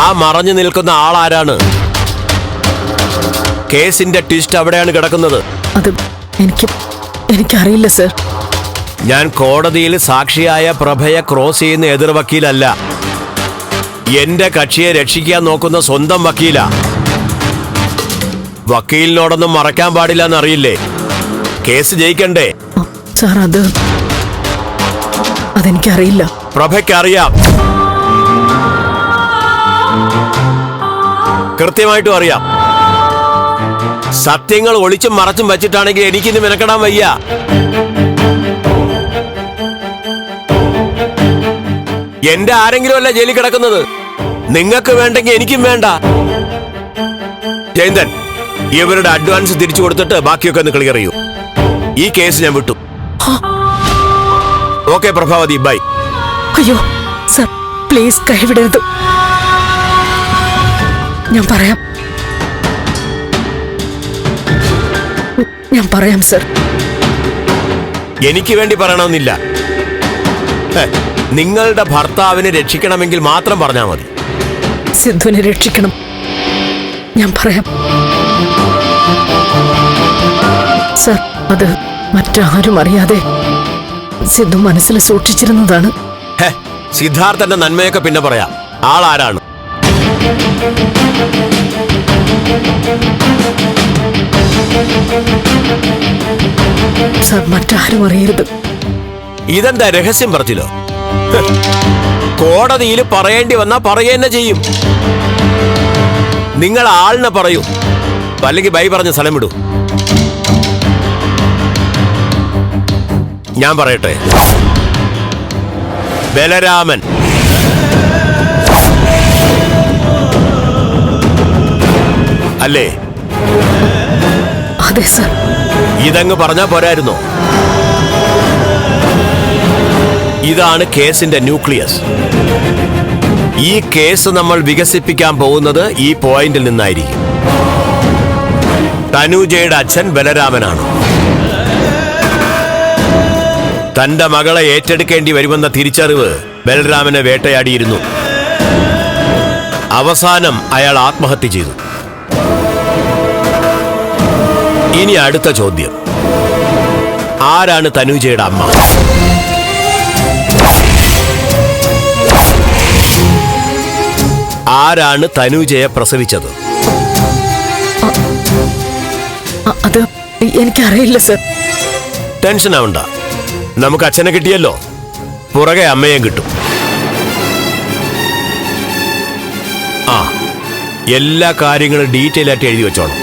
ആ മറഞ്ഞു നിൽക്കുന്ന ആളാരാണ്? കേസിന്റെ ട്വിസ്റ്റ് അവിടെയാണ് കിടക്കുന്നത്. അത് എനിക്ക് എനിക്കറിയില്ല സർ. ഞാൻ കോടതിയിൽ സാക്ഷിയായ പ്രഭയെ ക്രോസ് ചെയ്യുന്ന എതിർ വക്കീലല്ല എന്റെ കക്ഷിയെ രക്ഷിക്കാൻ നോക്കുന്ന സ്വന്തം വക്കീല. വക്കീലിനോടൊന്നും മറക്കാൻ പാടില്ല എന്നറിയില്ലേ കേസ് ജയിക്കണ്ടേ? സാർ അത് അതെനിക്കറിയില്ല. പ്രഭയ്ക്കറിയാം. കൃത്യമായിട്ടും അറിയാം. സത്യങ്ങൾ ഒളിച്ചും മറച്ചും വെച്ചിട്ടാണെങ്കിൽ എനിക്കിന്ന് മെനക്കെടാൻ വയ്യ. എന്റെ ആരെങ്കിലും അല്ല ജയിലിൽ കിടക്കുന്നത്? നിങ്ങൾക്ക് വേണ്ടെങ്കിൽ എനിക്കും വേണ്ട. ജയന്തൻ ഇവരുടെ അഡ്വാൻസ് തിരിച്ചു കൊടുത്തിട്ട് ബാക്കിയൊക്കെ ഒന്ന് ക്ലിയർ ചെയ്യൂ. ഈ കേസ് ഞാൻ വിട്ടു. ഓക്കെ പ്രഭാവതി ബൈ അയ്യോ സർ പ്ലീസ് കൈവിടരുത്. ഞാൻ പറയാം. ഞാൻ പറയാം സർ. എനിക്ക് വേണ്ടി പറയണമെന്നില്ല. നിങ്ങളുടെ ഭർത്താവിനെ രക്ഷിക്കണമെങ്കിൽ മാത്രം പറഞ്ഞാൽ മതി. സിദ്ധുവിനെ രക്ഷിക്കണം. ഞാൻ പറയാം. സർ അത് മറ്റാരും അറിയാതെ സിദ്ധു മനസ്സിൽ സൂക്ഷിച്ചിരുന്നതാണ്. സിദ്ധാർത്ഥന്റെ നന്മയൊക്കെ പിന്നെ പറയാം. ആളാരാണ്? ഇതെന്താ രഹസ്യം പറച്ചിലോ? കോടതിയിൽ പറയേണ്ടി വന്നാ പറയുക ചെയ്യും. നിങ്ങൾ ആളിനെ പറയൂ. അല്ലെങ്കിൽ ബൈ പറഞ്ഞ സ്ഥലം വിടൂ. ഞാൻ പറയട്ടെ. ബലരാമൻ. അല്ലേ? അതെ സർ. ഇതങ്ങ് പറഞ്ഞാ പോരായിരുന്നോ? ഇതാണ് കേസിന്റെ ന്യൂക്ലിയസ്. ഈ കേസ് നമ്മൾ വികസിപ്പിക്കാൻ പോകുന്നത് ഈ പോയിന്റിൽ നിന്നായിരിക്കും. തനുജയുടെ അച്ഛൻ ബലരാമനാണ്. തന്റെ മകളെ ഏറ്റെടുക്കേണ്ടി വരുമെന്ന തിരിച്ചറിവ് ബലരാമനെ വേട്ടയാടിയിരുന്നു. അവസാനം അയാൾ ആത്മഹത്യ ചെയ്തു. ഇനി അടുത്ത ചോദ്യം. ആരാണ് തനുജയുടെ അമ്മ? ആരാണ് തനുജയെ പ്രസവിച്ചത്? അത് എനിക്കറിയില്ല സർ. ടെൻഷൻ ആവണ്ട. നമുക്ക് അച്ഛനെ കിട്ടിയല്ലോ. പുറകെ അമ്മയും കിട്ടും. ആ എല്ലാ കാര്യങ്ങളും ഡീറ്റെയിൽ ആയിട്ട് എഴുതി വെച്ചോണം.